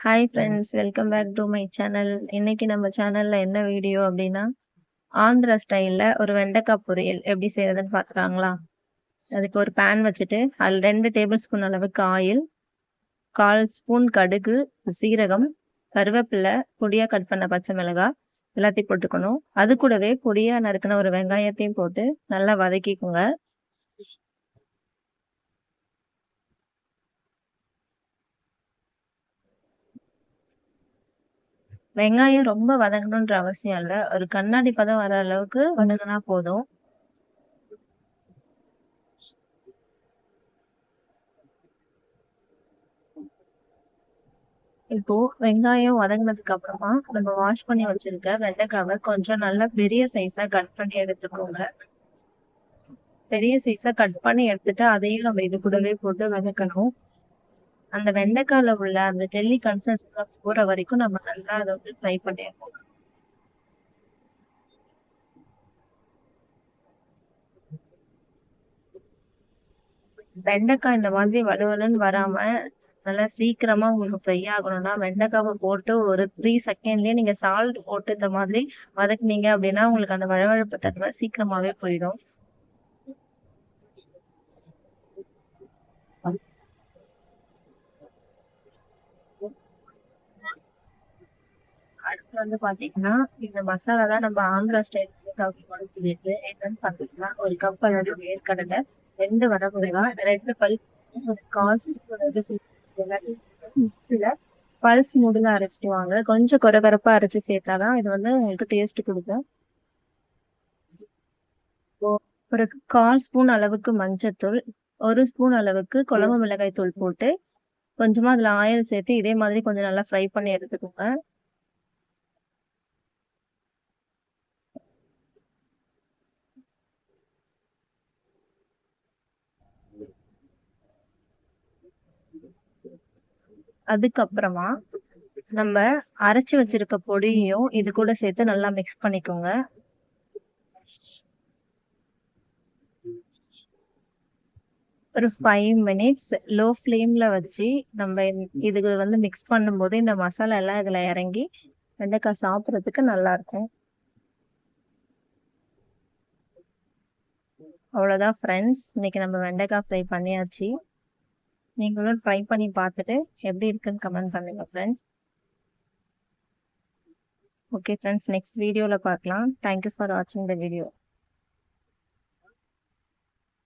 Hi friends welcome back to my channel இன்னைக்கு நம்ம சேனல்ல என்ன வீடியோ அப்படின்னா ஆந்திரா ஸ்டைல்ல ஒரு வெண்டைக்காய் பொரியல் எப்படி செய்யறதுன்னு பார்த்துறாங்களா அதுக்கு ஒரு பேன் வச்சுட்டு அதில் ரெண்டு டேபிள் ஸ்பூன் அளவுக்கு ஆயில் கால் ஸ்பூன் கடுகு சீரகம் கருவேப்பிலை பொடியாக கட் பண்ண பச்சை மிளகாய் எல்லாத்தையும் போட்டுக்கணும். அது கூடவே பொடியாக நறுக்கின ஒரு வெங்காயத்தையும் போட்டு நல்லா வதக்கிக்கோங்க. வெங்காயம் ரொம்ப வதங்கணுன்ற அவசியம் இல்ல. ஒரு கண்ணாடி பதம் வர அளவுக்கு வதங்கினா போதும். இப்போ வெங்காயம் வதங்கினதுக்கு அப்புறமா நம்ம வாஷ் பண்ணி வச்சிருக்க வெண்டைக்காவை கொஞ்சம் நல்லா பெரிய சைஸா கட் பண்ணி எடுத்துக்கோங்க. பெரிய சைஸா கட் பண்ணி எடுத்துட்டு அதையும் நம்ம இது கூடவே போட்டு வதக்கணும். அந்த வெண்டைக்காயில உள்ள அந்த ஜெல்லி கன்சன்ஸ் போற வரைக்கும் நம்ம நல்லா அதை வந்து ஃப்ரை பண்ணி வெண்டைக்காய் இந்த மாதிரி வலுவலுன்னு வராம நல்லா சீக்கிரமா உங்களுக்கு ஃப்ரை ஆகணும்னா வெண்டைக்காவை போட்டு ஒரு த்ரீ செகண்ட்லயே நீங்க சால்ட் போட்டு இந்த மாதிரி வதக்குனீங்க அப்படின்னா உங்களுக்கு அந்த வழவழப்பு தன்மை சீக்கிரமாவே போயிடும். அடுத்து வந்து பாத்தீங்கன்னா இந்த மசாலா தான் நம்ம ஆந்திரா ஸ்டைல் என்னன்னு பாத்தீங்கன்னா ஒரு கப் அளவு வேர்க்கடலை ரெண்டு வரமிளகாய் ரெண்டு பல் ஒரு கால் மிக்சில பல்ஸ் மூடுல அரைச்சிட்டு வாங்க. கொஞ்சம் கொரகொரப்பா அரைச்சு சேர்த்தாதான் இது வந்து உங்களுக்கு டேஸ்ட் கொடுக்கும். ஒரு கால் ஸ்பூன் அளவுக்கு மஞ்சத்தூள் ஒரு ஸ்பூன் அளவுக்கு குழம்பு மிளகாய் தூள் போட்டு கொஞ்சமா அதுல ஆயில் சேர்த்து இதே மாதிரி கொஞ்சம் நல்லா ஃப்ரை பண்ணி எடுத்துக்கோங்க. அதுக்கப்புறமா நம்ம அரைச்சி வச்சிருக்க பொடியையும் இது கூட சேர்த்து நல்லா மிக்ஸ் பண்ணிக்கோங்க. ஒரு ஃபைவ் மினிட்ஸ் லோ ஃப்ளேம்ல வச்சு நம்ம இதுக்கு வந்து மிக்ஸ் பண்ணும்போது இந்த மசாலா எல்லாம் இதில் இறங்கி வெண்டைக்காய் சாப்பிட்றதுக்கு நல்லா இருக்கும். அவ்வளோதான் ஃப்ரெண்ட்ஸ் இன்னைக்கு நம்ம வெண்டைக்காய் ஃப்ரை பண்ணியாச்சு. நீங்களும் ட்ரை பண்ணி பார்த்துட்டு எப்படி இருக்குன்னு கமெண்ட் பண்ணுங்க ஃப்ரெண்ட்ஸ் ஓகே ஃப்ரெண்ட்ஸ் நெக்ஸ்ட் வீடியோவில் பார்க்கலாம். தேங்க்யூ ஃபார் வாட்சிங் த வீடியோ